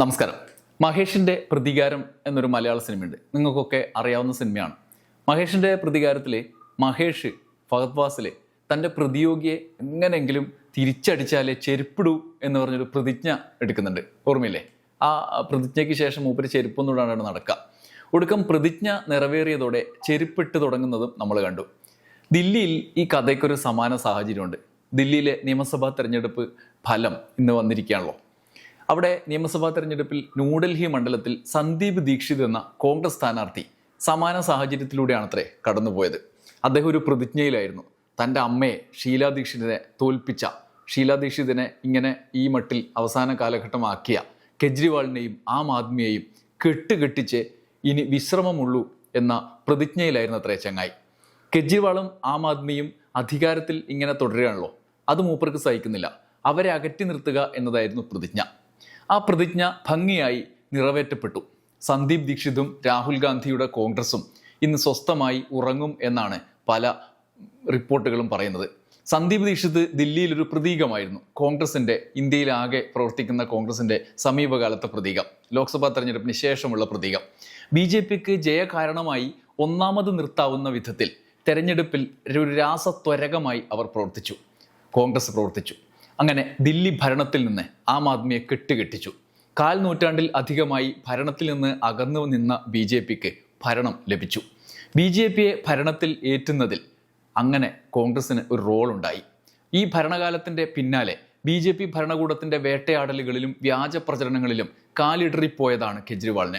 നമസ്കാരം. മഹേഷിന്റെ പ്രതികാരം എന്നൊരു മലയാള സിനിമയുണ്ട്. നിങ്ങൾക്കൊക്കെ അറിയാവുന്ന സിനിമയാണ്. മഹേഷിന്റെ പ്രതികാരത്തിലെ മഹേഷ് ഫഹദ് ഫാസിലെ തന്റെ പ്രതിയോഗിയെ എങ്ങനെയെങ്കിലും തിരിച്ചടിച്ചാലേ ചെരുപ്പിടൂ എന്ന് പറഞ്ഞൊരു പ്രതിജ്ഞ എടുക്കുന്നുണ്ട്. ഓർമ്മയില്ലേ? ആ പ്രതിജ്ഞയ്ക്ക് ശേഷം മൂപ്പര് ചെരുപ്പൊന്നുകൂടാണ് നടക്കുക ഒടുക്കം പ്രതിജ്ഞ നിറവേറിയതോടെ ചെരുപ്പിട്ട് തുടങ്ങുന്നതും നമ്മൾ കണ്ടു. ദില്ലിയിൽ ഈ കഥയ്ക്കൊരു സമാന സാഹചര്യമുണ്ട്. ദില്ലിയിലെ നിയമസഭാ തെരഞ്ഞെടുപ്പ് ഫലം ഇന്ന് വന്നിരിക്കുകയാണല്ലോ. അവിടെ നിയമസഭാ തെരഞ്ഞെടുപ്പിൽ ന്യൂഡൽഹി മണ്ഡലത്തിൽ സന്ദീപ് ദീക്ഷിത് എന്ന കോൺഗ്രസ് സ്ഥാനാർത്ഥി സമാന സാഹചര്യത്തിലൂടെയാണത്രേ കടന്നുപോയത്. അദ്ദേഹം ഒരു പ്രതിജ്ഞയിലായിരുന്നു. തന്റെ അമ്മയെ ഷീലാ ദീക്ഷിതിനെ തോൽപ്പിച്ച ഷീലാ ദീക്ഷിതിനെ ഇങ്ങനെ ഈ മട്ടിൽ അവസാന കാലഘട്ടമാക്കിയ കെജ്രിവാളിനെയും ആം ആദ്മിയെയും കെട്ടുകെട്ടിച്ച് ഇനി വിശ്രമമുള്ളൂ എന്ന പ്രതിജ്ഞയിലായിരുന്നു അത്രേ ചങ്ങായി. കെജ്രിവാളും ആം ആദ്മിയും അധികാരത്തിൽ ഇങ്ങനെ തുടരുകയാണല്ലോ. അത് മൂപ്പർക്ക് സഹിക്കുന്നില്ല. അവരെ അകറ്റി നിർത്തുക എന്നതായിരുന്നു പ്രതിജ്ഞ. ആ പ്രതിജ്ഞ ഭംഗിയായി നിറവേറ്റപ്പെട്ടു. സന്ദീപ് ദീക്ഷിതും രാഹുൽ ഗാന്ധിയുടെ കോൺഗ്രസും ഇന്ന് സ്വസ്ഥമായി ഉറങ്ങും എന്നാണ് പല റിപ്പോർട്ടുകളും പറയുന്നത്. സന്ദീപ് ദീക്ഷിത് ദില്ലിയിൽ ഒരു പ്രതീകമായിരുന്നു. കോൺഗ്രസിന്റെ ഇന്ത്യയിലാകെ പ്രവർത്തിക്കുന്ന കോൺഗ്രസിന്റെ സമീപകാലത്തെ പ്രതീകം. ലോക്സഭാ തെരഞ്ഞെടുപ്പിന് ശേഷമുള്ള പ്രതീകം. ബി ജെ പിക്ക് ജയകാരണമായി ഒന്നാമത് നിർത്താവുന്ന വിധത്തിൽ തെരഞ്ഞെടുപ്പിൽ ഒരു രാസത്വരകമായി അവർ പ്രവർത്തിച്ചു. കോൺഗ്രസ് പ്രവർത്തിച്ചു. അങ്ങനെ ദില്ലി ഭരണത്തിൽ നിന്ന് ആം ആദ്മിയെ കെട്ടുകെട്ടിച്ചു. കാൽ നൂറ്റാണ്ടിൽ അധികമായി ഭരണത്തിൽ നിന്ന് അകന്നു നിന്ന ബി ജെ പിക്ക് ഭരണം ലഭിച്ചു. ബി ജെ പിയെ ഭരണത്തിൽ ഏറ്റുന്നതിൽ അങ്ങനെ കോൺഗ്രസിന് ഒരു റോൾ ഉണ്ടായി ഈ ഭരണകാലത്തിന്റെ പിന്നാലെ ബി ജെ പി ഭരണകൂടത്തിന്റെ വേട്ടയാടലുകളിലും വ്യാജ പ്രചരണങ്ങളിലും കാലിടറിപ്പോയതാണ് കെജ്രിവാളിന്.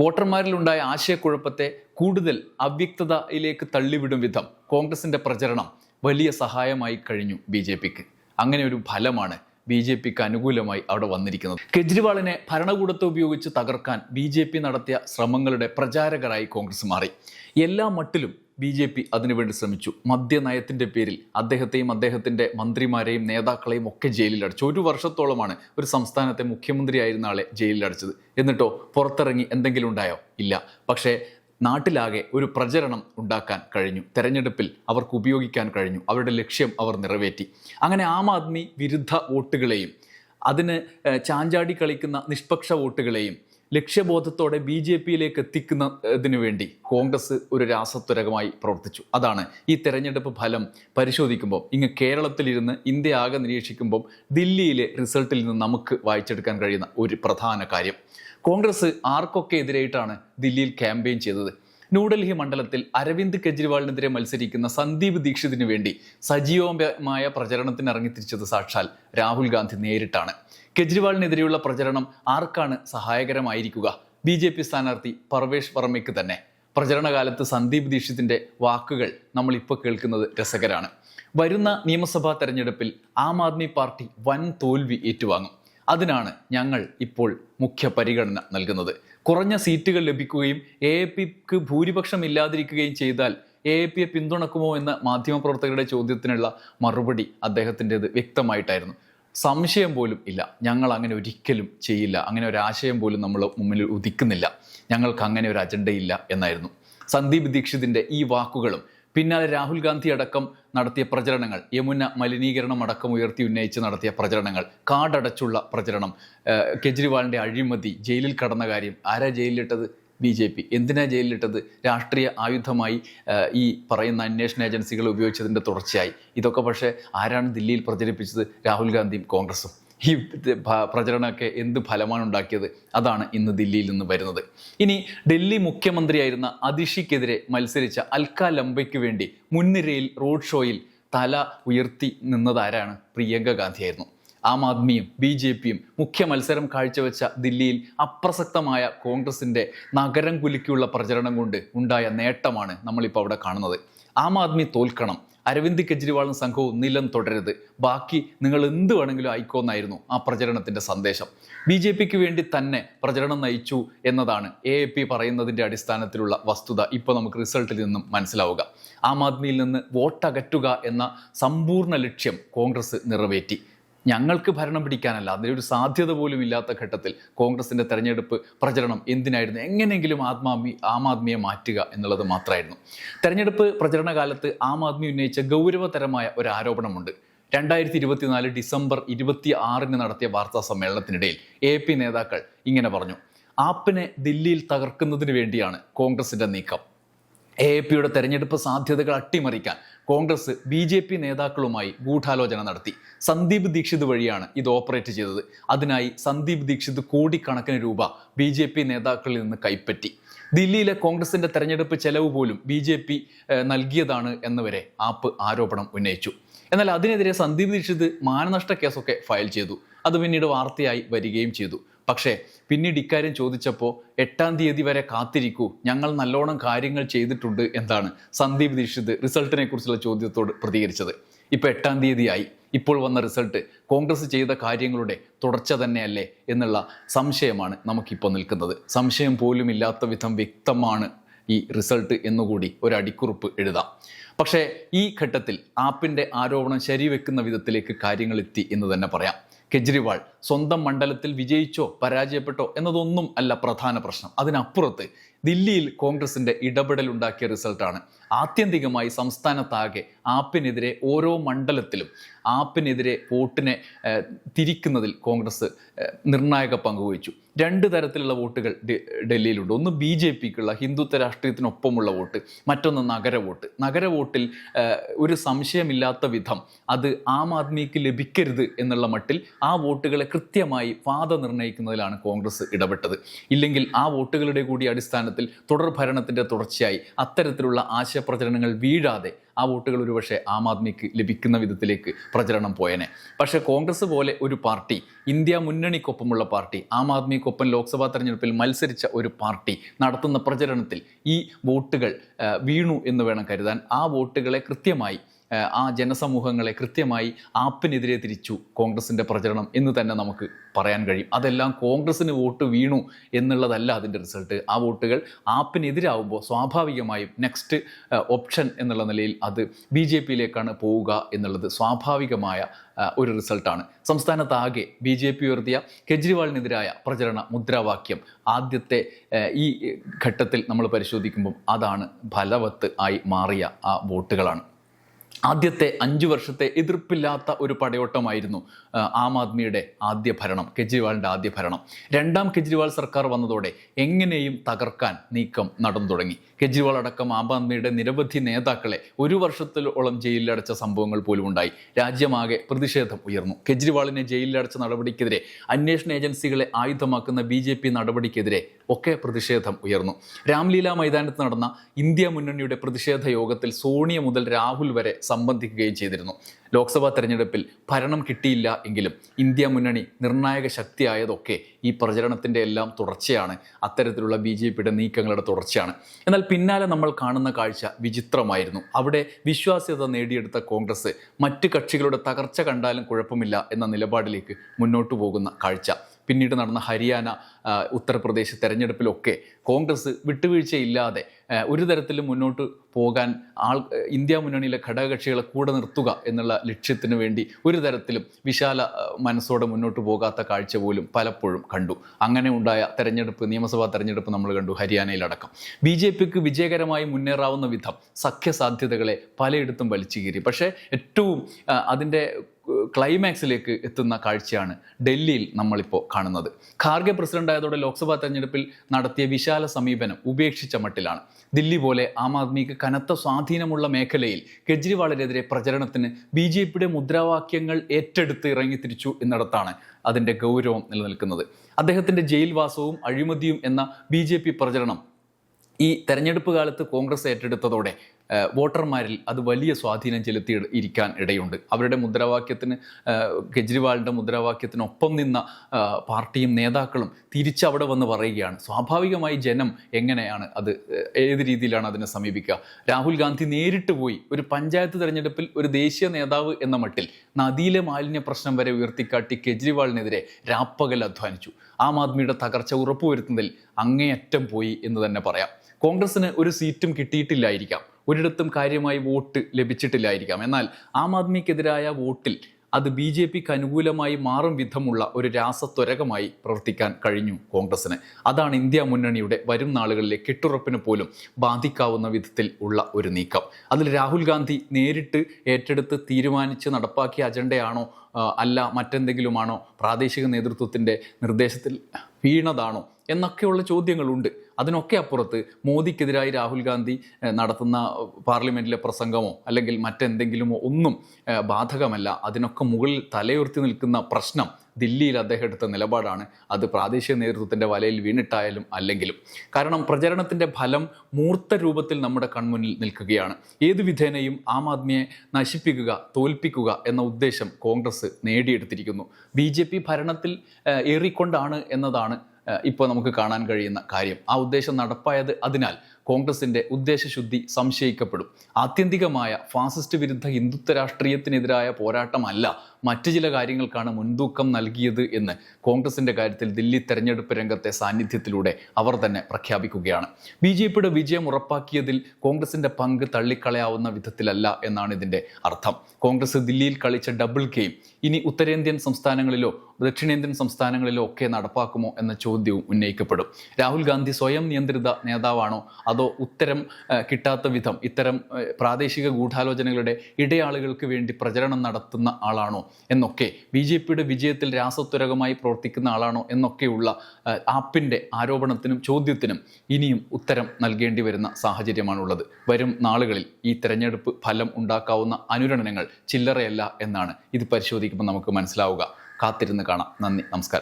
വോട്ടർമാരിലുണ്ടായ ആശയക്കുഴപ്പത്തെ കൂടുതൽ അവ്യക്തതയിലേക്ക് തള്ളിവിടും വിധം കോൺഗ്രസിന്റെ പ്രചരണം വലിയ സഹായമായി കഴിഞ്ഞു ബി ജെ പിക്ക്. അങ്ങനെ ഒരു ഫലമാണ് ബി ജെ പിക്ക് അനുകൂലമായി അവിടെ വന്നിരിക്കുന്നത്. കെജ്രിവാളിനെ ഭരണകൂടത്തെ ഉപയോഗിച്ച് തകർക്കാൻ ബി ജെ പി നടത്തിയ ശ്രമങ്ങളുടെ പ്രചാരകരായി കോൺഗ്രസ് മാറി. എല്ലാ മട്ടിലും ബി ജെ പി അതിനുവേണ്ടി ശ്രമിച്ചു. മദ്യനയത്തിന്റെ പേരിൽ അദ്ദേഹത്തെയും അദ്ദേഹത്തിന്റെ മന്ത്രിമാരെയും നേതാക്കളെയും ഒക്കെ ജയിലിലടച്ചു. ഒരു വർഷത്തോളമാണ് ഒരു സംസ്ഥാനത്തെ മുഖ്യമന്ത്രിയായിരുന്ന ആളെ ജയിലിലടച്ചത്. എന്നിട്ടോ പുറത്തിറങ്ങി എന്തെങ്കിലും ഉണ്ടായോ? ഇല്ല. പക്ഷേ നാട്ടിലാകെ ഒരു പ്രചരണം ഉണ്ടാക്കാൻ കഴിഞ്ഞു. തെരഞ്ഞെടുപ്പിൽ അവർക്ക് ഉപയോഗിക്കാൻ കഴിഞ്ഞു. അവരുടെ ലക്ഷ്യം അവർ നിറവേറ്റി. അങ്ങനെ ആം ആദ്മി വിരുദ്ധ വോട്ടുകളെയും അതിന് ചാഞ്ചാടി കളിക്കുന്ന നിഷ്പക്ഷ വോട്ടുകളെയും ലക്ഷ്യബോധത്തോടെ ബി ജെ പിയിലേക്ക് എത്തിക്കുന്നതിന് വേണ്ടി കോൺഗ്രസ് ഒരു രാസത്വരകമായി പ്രവർത്തിച്ചു. അതാണ് ഈ തെരഞ്ഞെടുപ്പ് ഫലം പരിശോധിക്കുമ്പോൾ ഇങ്ങ് കേരളത്തിലിരുന്ന് ഇന്ത്യ ആകെ നിരീക്ഷിക്കുമ്പോൾ ദില്ലിയിലെ റിസൾട്ടിൽ നിന്ന് നമുക്ക് വായിച്ചെടുക്കാൻ കഴിയുന്ന ഒരു പ്രധാന കാര്യം. കോൺഗ്രസ് ആർക്കൊക്കെ എതിരായിട്ടാണ് ദില്ലിയിൽ ക്യാമ്പയിൻ ചെയ്തത്? ന്യൂഡൽഹി മണ്ഡലത്തിൽ അരവിന്ദ് കെജ്രിവാളിനെതിരെ മത്സരിക്കുന്ന സന്ദീപ് ദീക്ഷിതിനു വേണ്ടി സജീവമായ പ്രചരണത്തിന് ഇറങ്ങിത്തിരിച്ചത് സാക്ഷാൽ രാഹുൽ ഗാന്ധി നേരിട്ടാണ്. കെജ്രിവാളിനെതിരെയുള്ള പ്രചരണം ആർക്കാണ് സഹായകരമായിരിക്കുക? ബി ജെ പി സ്ഥാനാർത്ഥി പർവേഷ് വർമ്മയ്ക്ക് തന്നെ. പ്രചരണകാലത്ത് സന്ദീപ് ദീക്ഷിതിന്റെ വാക്കുകൾ നമ്മൾ ഇപ്പോൾ കേൾക്കുന്നത് രസകരാണ്. വരുന്ന നിയമസഭാ തെരഞ്ഞെടുപ്പിൽ ആം ആദ്മി പാർട്ടി വൻ തോൽവി ഏറ്റുവാങ്ങും. അതിനാണ് ഞങ്ങൾ ഇപ്പോൾ മുഖ്യ പരിഗണന നൽകുന്നത്. കുറഞ്ഞ സീറ്റുകൾ ലഭിക്കുകയും എ പിക്ക് ഭൂരിപക്ഷം ഇല്ലാതിരിക്കുകയും ചെയ്താൽ എ പിയെ പിന്തുണക്കുമോ എന്ന മാധ്യമപ്രവർത്തകരുടെ ചോദ്യത്തിനുള്ള മറുപടി അദ്ദേഹത്തിന്റെത് വ്യക്തമായിട്ടായിരുന്നു. സംശയം പോലും ഇല്ല. ഞങ്ങൾ അങ്ങനെ ഒരിക്കലും ചെയ്യില്ല. അങ്ങനെ ഒരു ആശയം പോലും നമ്മൾ മുമ്പിൽ ഉദിക്കുന്നില്ല. ഞങ്ങൾക്ക് അങ്ങനെ ഒരു അജണ്ടയില്ല എന്നായിരുന്നു. സന്ദീപ് ദീക്ഷിതിന്റെ ഈ വാക്കുകളും പിന്നാലെ രാഹുൽ ഗാന്ധി അടക്കം നടത്തിയ പ്രചരണങ്ങൾ യമുന മലിനീകരണം അടക്കം ഉയർത്തി ഉന്നയിച്ച് നടത്തിയ പ്രചരണങ്ങൾ കാടടച്ചുള്ള പ്രചരണം കെജ്രിവാളിന്റെ അഴിമതി ജയിലിൽ കടന്ന കാര്യം ആരാ ജയിലിലിട്ടത്? B J P. എന്തിനാ ജയിലിലിട്ടത്? രാഷ്ട്രീയ ആയുധമായി ഈ പറയുന്ന അന്വേഷണ ഏജൻസികൾ ഉപയോഗിച്ചതിന്റെ തുടർച്ചയായി. ഇതൊക്കെ പക്ഷേ ആരാണ് ദില്ലിയിൽ പ്രചരിപ്പിച്ചത്? രാഹുൽ ഗാന്ധിയും കോൺഗ്രസും. ഈ പ്രചരണമൊക്കെ എന്ത് ഫലമാണ് ഉണ്ടാക്കിയത്? അതാണ് ഇന്ന് ദില്ലിയിൽ നിന്ന് വരുന്നത്. ഇനി ഡൽഹി മുഖ്യമന്ത്രിയായിരുന്ന അതിഷിക്കെതിരെ മത്സരിച്ച അൽക്ക ലംബയ്ക്ക് വേണ്ടി മുൻനിരയിൽ റോഡ് ഷോയിൽ തല ഉയർത്തി നിന്നതാരാണ് പ്രിയങ്ക ഗാന്ധിയായിരുന്നു. ആം ആദ്മിയും ബി ജെ പിയും മുഖ്യ മത്സരം കാഴ്ചവെച്ച ദില്ലിയിൽ അപ്രസക്തമായ കോൺഗ്രസിന്റെ നഗരം കുലുക്കിയുള്ള പ്രചരണം കൊണ്ട് ഉണ്ടായ നേട്ടമാണ് നമ്മളിപ്പോൾ അവിടെ കാണുന്നത്. ആം ആദ്മി തോൽക്കണം അരവിന്ദ് കെജ്രിവാളും സംഘവും നിലം തുടരരുത്. ബാക്കി നിങ്ങൾ എന്ത് വേണമെങ്കിലും ആയിക്കോന്നായിരുന്നു ആ പ്രചരണത്തിന്റെ സന്ദേശം. ബി ജെ പിക്ക് വേണ്ടി തന്നെ പ്രചരണം നയിച്ചു എന്നതാണ് എ എ പി പറയുന്നതിന്റെ അടിസ്ഥാനത്തിലുള്ള വസ്തുത ഇപ്പോൾ നമുക്ക് റിസൾട്ടിൽ നിന്നും മനസ്സിലാവുക. ആം ആദ്മിയിൽ നിന്ന് വോട്ടകറ്റുക എന്ന സമ്പൂർണ ലക്ഷ്യം കോൺഗ്രസ് നിറവേറ്റി. ഞങ്ങൾക്ക് ഭരണം പിടിക്കാനല്ല. അതിനൊരു സാധ്യത പോലും ഇല്ലാത്ത ഘട്ടത്തിൽ കോൺഗ്രസിന്റെ തെരഞ്ഞെടുപ്പ് പ്രചരണം എന്തിനായിരുന്നു? എങ്ങനെയെങ്കിലും ആത്മാമി ആം ആദ്മിയെ മാറ്റുക എന്നുള്ളത് മാത്രമായിരുന്നു. തെരഞ്ഞെടുപ്പ് പ്രചരണ കാലത്ത് ആം ആദ്മി ഉന്നയിച്ച ഗൗരവതരമായ ഒരു ആരോപണമുണ്ട്. രണ്ടായിരത്തി ഇരുപത്തിനാല് ഡിസംബർ ഇരുപത്തി ആറിന് നടത്തിയ വാർത്താ സമ്മേളനത്തിനിടയിൽ എ പി നേതാക്കൾ ഇങ്ങനെ പറഞ്ഞു. ആപ്പിനെ ദില്ലിയിൽ തകർക്കുന്നതിന് വേണ്ടിയാണ് കോൺഗ്രസിന്റെ നീക്കം. എ പിയുടെ തെരഞ്ഞെടുപ്പ് സാധ്യതകൾ അട്ടിമറിക്കാൻ കോൺഗ്രസ് ബി ജെ പി നേതാക്കളുമായി ഗൂഢാലോചന നടത്തി. സന്ദീപ് ദീക്ഷിത് വഴിയാണ് ഇത് ഓപ്പറേറ്റ് ചെയ്തത്. അതിനായി സന്ദീപ് ദീക്ഷിത് കോടിക്കണക്കിന് രൂപ ബി ജെ പി നേതാക്കളിൽ നിന്ന് കൈപ്പറ്റി. ദില്ലിയിലെ കോൺഗ്രസിന്റെ തെരഞ്ഞെടുപ്പ് ചെലവ് പോലും ബി ജെ പി നൽകിയതാണ് എന്നുവരെ ആപ്പ് ആരോപണം ഉന്നയിച്ചു. എന്നാൽ അതിനെതിരെ സന്ദീപ് ദീക്ഷിത് മാനനഷ്ട കേസൊക്കെ ഫയൽ ചെയ്തു. അത് പിന്നീട് വാർത്തയായി വരികയും ചെയ്തു. പക്ഷേ പിന്നീട് ഇക്കാര്യം ചോദിച്ചപ്പോൾ എട്ടാം തീയതി വരെ കാത്തിരിക്കൂ. ഞങ്ങൾ നല്ലോണം കാര്യങ്ങൾ ചെയ്തിട്ടുണ്ട് എന്നാണ് സന്ദീപ് ദീക്ഷിത് റിസൾട്ടിനെ കുറിച്ചുള്ള ചോദ്യത്തോട് പ്രതികരിച്ചത്. ഇപ്പോൾ എട്ടാം തീയതിയായി. ഇപ്പോൾ വന്ന റിസൾട്ട് കോൺഗ്രസ് ചെയ്ത കാര്യങ്ങളുടെ തുടർച്ച തന്നെയല്ലേ എന്നുള്ള സംശയമാണ് നമുക്കിപ്പോൾ നിൽക്കുന്നത്. സംശയം പോലും ഇല്ലാത്ത വിധം വ്യക്തമാണ് ഈ റിസൾട്ട് എന്നുകൂടി ഒരു അടിക്കുറിപ്പ് എഴുതാം. പക്ഷേ ഈ ഘട്ടത്തിൽ ആപ്പിന്റെ ആരോപണം ശരിവെക്കുന്ന വിധത്തിലേക്ക് കാര്യങ്ങൾ എത്തി എന്ന് തന്നെ പറയാം. കെജ്രിവാൾ സ്വന്തം മണ്ഡലത്തിൽ വിജയിച്ചോ പരാജയപ്പെട്ടോ എന്നതൊന്നും അല്ല പ്രധാന പ്രശ്നം. അതിനപ്പുറത്ത് ദില്ലിയിൽ കോൺഗ്രസിന്റെ ഇടപെടൽ ഉണ്ടാക്കിയ റിസൾട്ടാണ്. ആത്യന്തികമായി സംസ്ഥാനത്താകെ ആപ്പിനെതിരെ ഓരോ മണ്ഡലത്തിലും ആപ്പിനെതിരെ വോട്ടിനെ തിരിക്കുന്നതിൽ കോൺഗ്രസ് നിർണായക പങ്കുവഹിച്ചു രണ്ട് തരത്തിലുള്ള വോട്ടുകൾ ഡൽഹിയിലുണ്ട്. ഒന്ന് ബി ജെ പിക്കുള്ള ഹിന്ദുത്വ രാഷ്ട്രീയത്തിനൊപ്പമുള്ള വോട്ട് മറ്റൊന്ന് നഗര വോട്ട്. നഗര വോട്ടിൽ ഒരു സംശയമില്ലാത്ത വിധം അത് ആം ആദ്മിക്ക് ലഭിക്കരുത് എന്നുള്ള മട്ടിൽ ആ വോട്ടുകളെ കൃത്യമായി പാത നിർണയിക്കുന്നതിലാണ് കോൺഗ്രസ് ഇടപെട്ടത്. ഇല്ലെങ്കിൽ ആ വോട്ടുകളുടെ കൂടി അടിസ്ഥാനത്തിൽ തുടർ ഭരണത്തിന്റെ തുടർച്ചയായി അത്തരത്തിലുള്ള ആശയപ്രചരണങ്ങൾ വീഴാതെ ആ വോട്ടുകൾ ഒരുപക്ഷെ ആം ആദ്മിക്ക് ലഭിക്കുന്ന വിധത്തിലേക്ക് പ്രചരണം പോയനെ. പക്ഷേ കോൺഗ്രസ് പോലെ ഒരു പാർട്ടി ഇന്ത്യ മുന്നണിക്കൊപ്പമുള്ള പാർട്ടി ആം ആദ്മിക്കൊപ്പം ലോക്സഭാ തെരഞ്ഞെടുപ്പിൽ മത്സരിച്ച ഒരു പാർട്ടി നടത്തുന്ന പ്രചരണത്തിൽ ഈ വോട്ടുകൾ വീണു എന്ന് വേണം കരുതാൻ. ആ വോട്ടുകളെ കൃത്യമായി ആ, ജനസമൂഹങ്ങളെ കൃത്യമായി ആപ്പിനെതിരെ തിരിച്ചു കോൺഗ്രസിന്റെ പ്രചരണം എന്ന് തന്നെ നമുക്ക് പറയാൻ കഴിയും. അതെല്ലാം കോൺഗ്രസിന് വോട്ട് വീണു എന്നുള്ളതല്ല അതിന്റെ റിസൾട്ട്. ആ വോട്ടുകൾ ആപ്പിനെതിരാവുമ്പോൾ സ്വാഭാവികമായും നെക്സ്റ്റ് ഓപ്ഷൻ എന്നുള്ള നിലയിൽ അത് ബി ജെ പിയിലേക്കാണ് പോവുക എന്നുള്ളത് സ്വാഭാവികമായ ഒരു റിസൾട്ടാണ്. സംസ്ഥാനത്താകെ ബി ജെ പി ഉയർത്തിയ കെജ്രിവാളിനെതിരായ പ്രചരണ മുദ്രാവാക്യം ആദ്യത്തെ ഈ ഘട്ടത്തിൽ നമ്മൾ പരിശോധിക്കുമ്പോൾ അതാണ് ഫലവത്ത് ആയി മാറിയ ആ വോട്ടുകളാണ്. ആദ്യത്തെ അഞ്ചു വർഷത്തെ എതിർപ്പില്ലാത്ത ഒരു പടയോട്ടമായിരുന്നു ആ, ആദ്മിയുടെ ആദ്യ ഭരണം കെജ്രിവാളിന്റെ ആദ്യ ഭരണം. രണ്ടാം കെജ്രിവാൾ സർക്കാർ വന്നതോടെ എങ്ങനെയും തകർക്കാൻ നീക്കം നടന്നു തുടങ്ങി. കെജ്രിവാൾ അടക്കം ആം ആദ്മിയുടെ നിരവധി നേതാക്കളെ ഒരു വർഷത്തിലോളം ജയിലിലടച്ച സംഭവങ്ങൾ പോലും ഉണ്ടായി. രാജ്യമാകെ പ്രതിഷേധം ഉയർന്നു. കെജ്രിവാളിനെ ജയിലിലടച്ച നടപടിക്കെതിരെ അന്വേഷണ ഏജൻസികളെ ആയുധമാക്കുന്ന ബി ജെ പി നടപടിക്കെതിരെ ഒക്കെ പ്രതിഷേധം ഉയർന്നു. രാംലീല മൈതാനത്ത് നടന്ന ഇന്ത്യ മുന്നണിയുടെ പ്രതിഷേധ യോഗത്തിൽ സോണിയ മുതൽ രാഹുൽ വരെ സംബന്ധിക്കുകയും ചെയ്തിരുന്നു. ലോക്സഭാ തെരഞ്ഞെടുപ്പിൽ ഭരണം കിട്ടിയില്ല എങ്കിലും ഇന്ത്യ മുന്നണി നിർണായക ശക്തിയായതൊക്കെ ഈ പ്രചരണത്തിന്റെ എല്ലാം തുടർച്ചയാണ്. അത്തരത്തിലുള്ള ബി ജെ പിയുടെ നീക്കങ്ങളുടെ തുടർച്ചയാണ്. എന്നാൽ പിന്നാലെ നമ്മൾ കാണുന്ന കാഴ്ച വിചിത്രമായിരുന്നു. അവിടെ വിശ്വാസ്യത നേടിയെടുത്ത കോൺഗ്രസ് മറ്റ് കക്ഷികളുടെ തകർച്ച കണ്ടാലും കുഴപ്പമില്ല എന്ന നിലപാടിലേക്ക് മുന്നോട്ടു പോകുന്ന കാഴ്ച. പിന്നീട് നടന്ന ഹരിയാന ഉത്തർപ്രദേശ് തെരഞ്ഞെടുപ്പിലൊക്കെ കോൺഗ്രസ് വിട്ടുവീഴ്ചയില്ലാതെ ഒരു തരത്തിലും മുന്നോട്ട് പോകാൻ ആൾ ഇന്ത്യ മുന്നണിയിലെ ഘടകകക്ഷികളെ കൂടെ നിർത്തുക എന്നുള്ള ലക്ഷ്യത്തിന് വേണ്ടി ഒരു തരത്തിലും വിശാല മനസ്സോടെ മുന്നോട്ട് പോകാത്ത കാഴ്ച പോലും പലപ്പോഴും കണ്ടു. അങ്ങനെ ഉണ്ടായ തെരഞ്ഞെടുപ്പ് നിയമസഭാ തെരഞ്ഞെടുപ്പ് നമ്മൾ കണ്ടു ഹരിയാനയിലടക്കം. ബി ജെ പിക്ക് വിജയകരമായി മുന്നേറാവുന്ന വിധം സഖ്യസാധ്യതകളെ പലയിടത്തും വലിച്ചു കീറി. പക്ഷേ ഏറ്റവും അതിന്റെ ക്ലൈമാക്സിലേക്ക് എത്തുന്ന കാഴ്ചയാണ് ഡൽഹിയിൽ നമ്മളിപ്പോൾ കാണുന്നത്. ഖാർഗെ പ്രസിഡന്റായതോടെ ലോക്സഭാ തെരഞ്ഞെടുപ്പിൽ നടത്തിയ വിശാല സമീപനം ഉപേക്ഷിച്ച മട്ടിലാണ്. ദില്ലി പോലെ ആം ആദ്മിക്ക് കനത്ത സ്വാധീനമുള്ള മേഖലയിൽ കെജ്രിവാളിനെതിരെ പ്രചരണത്തിന് ബി ജെ പിയുടെ മുദ്രാവാക്യങ്ങൾ ഏറ്റെടുത്ത് ഇറങ്ങി തിരിച്ചു എന്നിടത്താണ് അതിന്റെ ഗൗരവം നിലനിൽക്കുന്നത്. അദ്ദേഹത്തിന്റെ ജയിൽവാസവും അഴിമതിയും എന്ന ബി പ്രചരണം ഈ തെരഞ്ഞെടുപ്പ് കാലത്ത് കോൺഗ്രസ് ഏറ്റെടുത്തതോടെ വോട്ടർമാരിൽ അത് വലിയ സ്വാധീനം ചെലുത്തി ഇരിക്കാൻ ഇടയുണ്ട്. അവരുടെ മുദ്രാവാക്യത്തിന് കെജ്രിവാളിന്റെ മുദ്രാവാക്യത്തിനൊപ്പം നിന്ന പാർട്ടിയും നേതാക്കളും തിരിച്ചവിടെ വന്ന് പറയുകയാണ്. സ്വാഭാവികമായി ജനം എങ്ങനെയാണ് അത് ഏത് രീതിയിലാണ് അതിനെ സമീപിക്കുക? രാഹുൽ ഗാന്ധി നേരിട്ട് പോയി ഒരു പഞ്ചായത്ത് തെരഞ്ഞെടുപ്പിൽ ഒരു ദേശീയ നേതാവ് എന്ന മട്ടിൽ നദിയിലെ മാലിന്യ പ്രശ്നം വരെ ഉയർത്തിക്കാട്ടി കെജ്രിവാളിനെതിരെ രാപ്പകൽ അധ്വാനിച്ചു. ആം ആദ്മിയുടെ തകർച്ച ഉറപ്പുവരുത്തുന്നതിൽ അങ്ങേയറ്റം പോയി എന്ന് തന്നെ പറയാം. കോൺഗ്രസിന് ഒരു സീറ്റും കിട്ടിയിട്ടില്ലായിരിക്കാം. ഒരിടത്തും കാര്യമായി വോട്ട് ലഭിച്ചിട്ടില്ലായിരിക്കാം. എന്നാൽ ആം ആദ്മിക്കെതിരായ വോട്ടിൽ അത് ബി ജെ പിക്ക് അനുകൂലമായി മാറും വിധമുള്ള ഒരു രാസത്വരകമായി പ്രവർത്തിക്കാൻ കഴിഞ്ഞു കോൺഗ്രസിന് അതാണ് ഇന്ത്യ മുന്നണിയുടെ വരും നാളുകളിലെ കെട്ടുറപ്പിന് പോലും ബാധിക്കാവുന്ന വിധത്തിൽ ഉള്ള ഒരു നീക്കം. അതിൽ രാഹുൽ ഗാന്ധി നേരിട്ട് ഏറ്റെടുത്ത് തീരുമാനിച്ച് നടപ്പാക്കിയ അജണ്ടയാണോ അല്ല മറ്റെന്തെങ്കിലുമാണോ പ്രാദേശിക നേതൃത്വത്തിന്റെ നിർദ്ദേശത്തിൽ വീണതാണോ എന്നൊക്കെയുള്ള ചോദ്യങ്ങളുണ്ട്. അതിനൊക്കെ അപ്പുറത്ത് മോദിക്കെതിരായി രാഹുൽ ഗാന്ധി നടത്തുന്ന പാർലമെന്റിലെ പ്രസംഗമോ അല്ലെങ്കിൽ മറ്റെന്തെങ്കിലുമോ ഒന്നും ബാധകമല്ല. അതിനൊക്കെ മുകളിൽ തലയുർത്തി നിൽക്കുന്ന പ്രശ്നം ദില്ലിയിൽ അദ്ദേഹം എടുത്ത നിലപാടാണ്. അത് പ്രാദേശിക നേതൃത്വത്തിന്റെ വലയിൽ വീണിട്ടായാലും അല്ലെങ്കിലും. കാരണം പ്രചരണത്തിന്റെ ഫലം മൂർത്ത രൂപത്തിൽ നമ്മുടെ കൺമുന്നിൽ നിൽക്കുകയാണ്. ഏത് വിധേനയും ആം ആദ്മിയെ നശിപ്പിക്കുക തോൽപ്പിക്കുക എന്ന ഉദ്ദേശം കോൺഗ്രസ് നേടിയെടുത്തിരിക്കുന്നു. ബി ജെ പി ഭരണത്തിൽ ഏറിക്കൊണ്ടാണ് എന്നതാണ് ഇപ്പോൾ നമുക്ക് കാണാൻ കഴിയുന്ന കാര്യം. ആ ഉദ്ദേശം നടപ്പായത് അതിനാൽ കോൺഗ്രസിന്റെ ഉദ്ദേശശുദ്ധി സംശയിക്കപ്പെടും. ആത്യന്തികമായ ഫാസിസ്റ്റ് വിരുദ്ധ ഹിന്ദുത്വ രാഷ്ട്രീയത്തിനെതിരായ പോരാട്ടമല്ല മറ്റു ചില കാര്യങ്ങൾക്കാണ് മുൻതൂക്കം നൽകിയത് എന്ന് കോൺഗ്രസിന്റെ കാര്യത്തിൽ ദില്ലി തെരഞ്ഞെടുപ്പ് രംഗത്തെ സാന്നിധ്യത്തിലൂടെ അവർ തന്നെ പ്രഖ്യാപിക്കുകയാണ്. ബി ജെ പിയുടെ വിജയം ഉറപ്പാക്കിയതിൽ കോൺഗ്രസിന്റെ പങ്ക് തള്ളിക്കളയാവുന്ന വിധത്തിലല്ല എന്നാണ് ഇതിന്റെ അർത്ഥം. കോൺഗ്രസ് ദില്ലിയിൽ കളിച്ച ഡബിൾ ഗെയിം ഇനി ഉത്തരേന്ത്യൻ സംസ്ഥാനങ്ങളിലോ ദക്ഷിണേന്ത്യൻ സംസ്ഥാനങ്ങളിലോ ഒക്കെ നടപ്പാക്കുമോ എന്ന ചോദ്യവും ഉന്നയിക്കപ്പെടും. രാഹുൽ ഗാന്ധി സ്വയം നിയന്ത്രിത നേതാവാണോ? അതോ ഉത്തരം കിട്ടാത്ത വിധം ഇത്തരം പ്രാദേശിക ഗൂഢാലോചനകളുടെ ഇടയാളുകൾക്ക് വേണ്ടി പ്രചരണം നടത്തുന്ന ആളാണോ? എന്നൊക്കെ. ബി ജെ പിയുടെ വിജയത്തിൽ രാസത്വരകമായി പ്രവർത്തിക്കുന്ന ആളാണോ എന്നൊക്കെയുള്ള ആപ്പിന്റെ ആരോപണത്തിനും ചോദ്യത്തിനും ഇനിയും ഉത്തരം നൽകേണ്ടി വരുന്ന സാഹചര്യമാണുള്ളത്. വരും നാളുകളിൽ ഈ തെരഞ്ഞെടുപ്പ് ഫലം ഉണ്ടാക്കാവുന്ന അനുരണനങ്ങൾ ചില്ലറയല്ല എന്നാണ് ഇത് പരിശോധിക്കുമ്പോൾ നമുക്ക് മനസ്സിലാവുക. കാത്തിരുന്ന് കാണാം. നന്ദി. നമസ്കാരം.